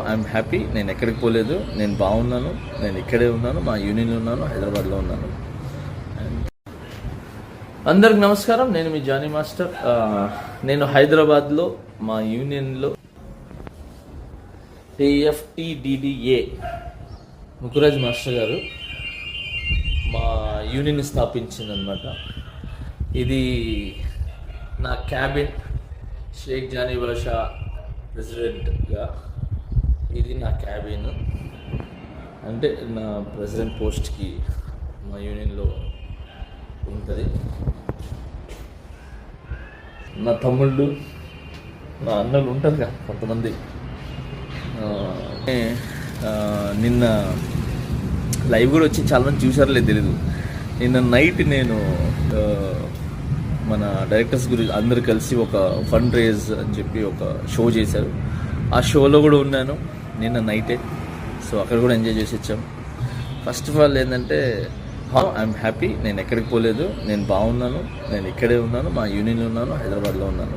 I'm happy నేను ఎక్కడికి పోలేదు. నేను బాగున్నాను. నేను ఇక్కడే ఉన్నాను. మా యూనియన్లో ఉన్నాను. హైదరాబాద్లో ఉన్నాను. అందరికి నమస్కారం. నేను మీ జానీ మాస్టర్. నేను హైదరాబాద్లో మా యూనియన్లో. టిఎఫ్టిడిడిఏ ముకురాజ్ మాస్టర్ గారు మా యూనియన్ స్థాపించిందనమాట ఇది నా క్యాబిన్. షేక్ జానీ బాషా ప్రెసిడెంట్గా. ఇది నా క్యాబిన్. అంటే నా ప్రెసిడెంట్ పోస్ట్కి మా యూనియన్లో ఉంటుంది. నా తమ్ముళ్ళు నా అన్నలు ఉంటారు కదా కొంతమంది. నిన్న లైవ్ కూడా వచ్చి చాలా మంది చూసారో లేదు తెలీదు. నిన్న నైట్ నేను మన డైరెక్టర్స్ గురించి అందరు కలిసి ఒక ఫండ్ రేజ్ అని చెప్పి ఒక షో చేశారు. ఆ షోలో కూడా ఉన్నాను. నిన్న నైటే. సో అక్కడ కూడా ఎంజాయ్ చేసి వచ్చాం. ఫస్ట్ ఆఫ్ ఆల్ ఏంటంటే ఐఎమ్ హ్యాపీ నేను ఎక్కడికి పోలేదు. నేను బాగున్నాను. నేను ఇక్కడే ఉన్నాను. మా యూనియన్లో ఉన్నాను. హైదరాబాద్లో ఉన్నాను.